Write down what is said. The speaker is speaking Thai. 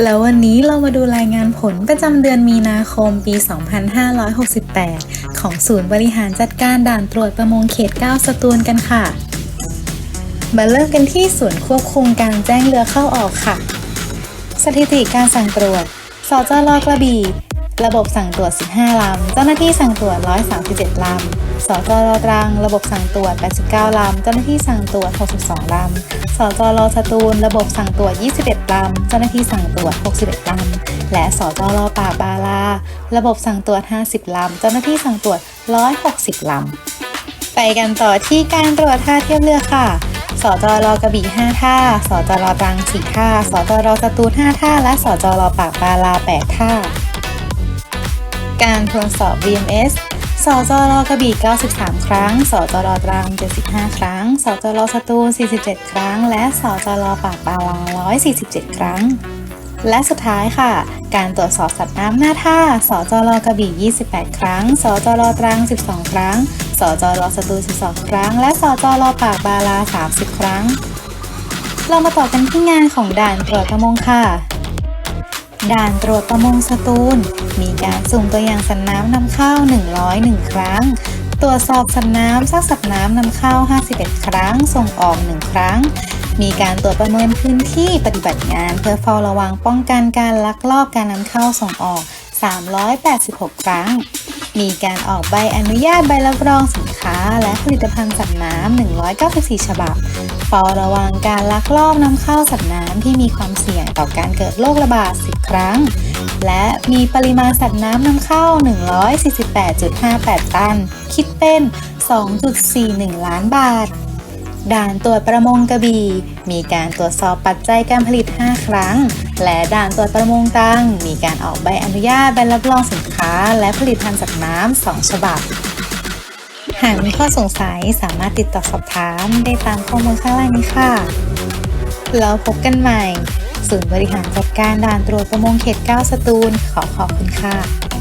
แล้ววันนี้เรามาดูรายงานผลประจำเดือนมีนาคมปี 2568 ของศูนย์บริหารจัดการด่านตรวจประมงเขต 9 สตูลกันค่ะ มาเริ่มกันที่ศูนย์ควบคุมการแจ้งเรือเข้าออกค่ะ สถิติการสั่งตรวจ สจรกระบี่ ระบบสั่งตรวจ 15 ลำ เจ้าหน้าที่สั่งตรวจ 137 ลำ สจรตรัง ระบบสั่งตรวจ 89 ลำ เจ้าหน้าที่สั่งตรวจ 62 ลำ สจรสตูล ระบบสั่งตรวจ 21 ลำ เจ้าหน้าที่สั่งตรวจ 61 ลำ และสจรป่าบาลา ระบบสั่งตรวจ 50 ลำ เจ้าหน้าที่สั่งตรวจ 160 ลำ ไปกันต่อที่การตรวจท่าเทียบเรือค่ะสจรกระบี่ 5 ท่า สจรตรัง 4 ท่า สจรสตูล 5 ท่า และสจรปากบาลา 8 ท่า การทวนสอบ VMS สจรกระบี่ 93 ครั้ง สจรตรัง 75 ครั้ง สจรสตูล 47 ครั้ง และสจรปากบาลา147 ครั้ง และสุดท้ายค่ะ การตรวจสอบสัตว์น้ำหน้าท่า สจรกระบี่ 28 ครั้ง สจรตรัง 12 ครั้ง สจรสตูล 12 ครั้ง และสจรปากบาลา 30 ครั้ง เรามาต่อกันที่งานของด่านตรวจประมงค่ะ ด่านตรวจประมงสตูล มีการสุ่มตัวอย่างสัตว์น้ำนำเข้า 101 ครั้ง ตรวจสอบสัตว์น้ำซากสัตว์น้ำนำเข้า 51 ครั้ง ส่งออก 1 ครั้ง มีการตรวจประเมินพื้นที่ปฏิบัติงานเพื่อเฝ้าระวังป้องกันการลักลอบการนำเข้าส่งออก 386 ครั้ง มีการออกใบอนุญาตใบรับรองสินค้า และผลิตภัณฑ์สัตว์น้ำ 194 ฉบับเฝ้าระวังการลักลอบนำเข้าสัตว์น้ำที่มีความเสี่ยงต่อการเกิดโรคระบาด 10 ครั้ง และมีปริมาณสัตว์น้ำนำเข้า 148.58 ตัน คิดเป็น 2.41 ล้านบาทด่านตรวจประมงกระบี่ มีการตรวจสอบปัจจัยการผลิต 5 ครั้ง และด่านตรวจประมงตัง มีการออกใบอนุญาตใบรับรองสินค้า และผลิตภัณฑ์จากน้ำ2ฉบับ หากมีข้อสงสัยสามารถติดต่อสอบถามได้ตามข้อมูลข้างล่างนี้ค่ะ แล้วพบกันใหม่ ศูนย์บริหารจัดการด่านตรวจประมงเขต 9 สตูล ขอขอบคุณค่ะ